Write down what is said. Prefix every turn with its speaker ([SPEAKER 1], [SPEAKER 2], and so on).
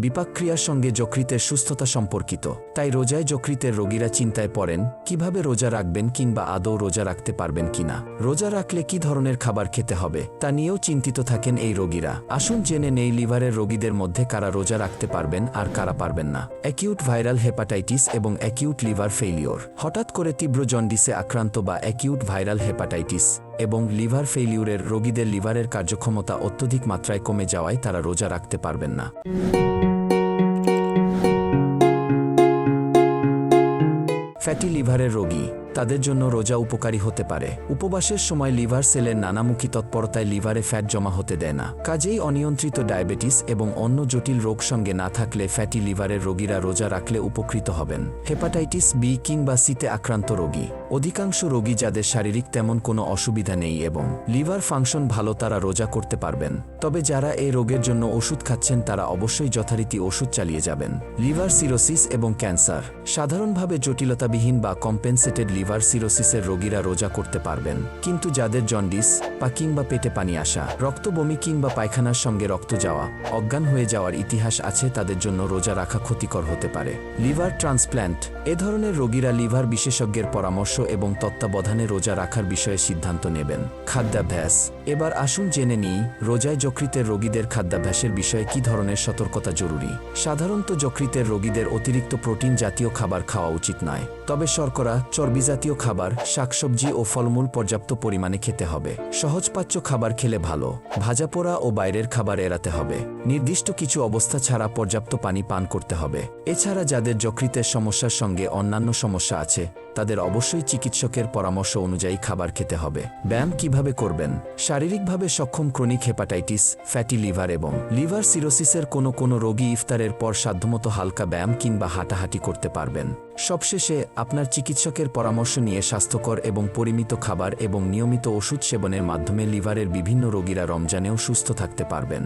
[SPEAKER 1] বিপাকক্রিয়ার সঙ্গে যকৃতের সুস্থতা সম্পর্কিত। তাই রোজায় যকৃতের রোগীরা চিন্তায় পড়েন, কীভাবে রোজা রাখবেন কিংবা আদৌ রোজা রাখতে পারবেন কিনা? রোজা রাখলে কি ধরনের খাবার খেতে হবে? তা নিয়েও চিন্তিত থাকেন এই রোগীরা। আসুন জেনে নেই লিভারের রোগীদের মধ্যে কারা রোজা রাখতে পারবেন আর কারা পারবেন না। অ্যাকিউট ভাইরাল হেপাটাইটিস এবং অ্যাকিউট লিভার ফেইলিওর। হঠাৎ করে তীব্র জন্ডিসে আক্রান্ত বা অ্যাকিউট ভাইরাল হেপাটাইটিস। এবং লিভার ফেইলিউরের রোগীদের লিভারের কার্যক্ষমতা অত্যধিক মাত্রায় কমে যাওয়ায় তারা রোজা রাখতে পারবেন না। ফ্যাটি লিভারের রোগী তাদের জন্য রোজা উপকারী হতে পারে। উপবাসের সময় লিভার সেলের নানামুখী তৎপরতায় লিভারে ফ্যাট জমা হতে দেয় না। কাজেই অনিয়ন্ত্রিত ডায়াবেটিস এবং অন্য জটিল রোগ সঙ্গে না থাকলে ফ্যাটি লিভারের রোগীরা রোজা রাখলে উপকৃত হবেন। হেপাটাইটিস বি কিংবা সিতে আক্রান্ত রোগী। অধিকাংশ রোগী যাদের শারীরিক তেমন কোনো অসুবিধা নেই এবং লিভার ফাংশন ভালো তারা রোজা করতে পারবেন। তবে যারা এই রোগের জন্য ওষুধ খাচ্ছেন তারা অবশ্যই যথারীতি ওষুধ চালিয়ে যাবেন। লিভার সিরোসিস এবং ক্যান্সার। সাধারণভাবে জটিলতাবিহীন বা কম্পেনসেটেড লিভার সিরোসিসের রোগীরা রোজা করতে পারবেন। কিন্তু যাদের জন্ডিস বা কিংবা পেটে পানি আসা রক্ত বমি কিংবা পায়খানার সঙ্গে রক্ত যাওয়া, অজ্ঞান হয়ে যাওয়ার ইতিহাস আছে তাদের জন্য রোজা রাখা ক্ষতিকর হতে পারে। লিভার ট্রান্সপ্ল্যান্ট এ ধরনের রোগীরা লিভার বিশেষজ্ঞের পরামর্শ এবং তত্ত্বাবধানে রোজা রাখার বিষয়ে সিদ্ধান্ত নেবেন। খাদ্যাভ্যাস, এবার আসুন জেনে নিই, রোজায় যকৃতের রোগীদের খাদ্যাভ্যাসের বিষয়ে কি ধরনের সতর্কতা জরুরি? সাধারণত যকৃতের রোগীদের অতিরিক্ত প্রোটিন জাতীয় খাবার খাওয়া উচিত নয়, তবে শর্করা চর্বি জাতীয় খাবার, শাকসবজি ও ফলমূল পর্যাপ্ত পরিমাণে খেতে হবে। সহজপাচ্য খাবার খেলে ভালো। ভাজাপোড়া ও বাইরের খাবার এড়াতে হবে। নির্দিষ্ট কিছু অবস্থা ছাড়া পর্যাপ্ত পানি পান করতে হবে। এছাড়া যাদের যকৃতের সমস্যার সঙ্গে অন্যান্য সমস্যা আছে তাদের অবশ্যই চিকিৎসকের পরামর্শ অনুযায়ী খাবার খেতে হবে। ব্যায়াম কীভাবে করবেন? শারীরিকভাবে সক্ষম ক্রনিক হেপাটাইটিস, ফ্যাটি লিভার এবং লিভার সিরোসিসের কোনো কোনো রোগী ইফতারের পর সাধ্যমতো হালকা ব্যায়াম কিংবা হাঁটাহাঁটি করতে পারবেন। সবশেষে, আপনার চিকিৎসকের পরামর্শ নিয়ে স্বাস্থ্যকর এবং পরিমিত খাবার এবং নিয়মিত ওষুধ সেবনের মাধ্যমে লিভারের বিভিন্ন রোগীরা রমজানেও সুস্থ থাকতে পারবেন।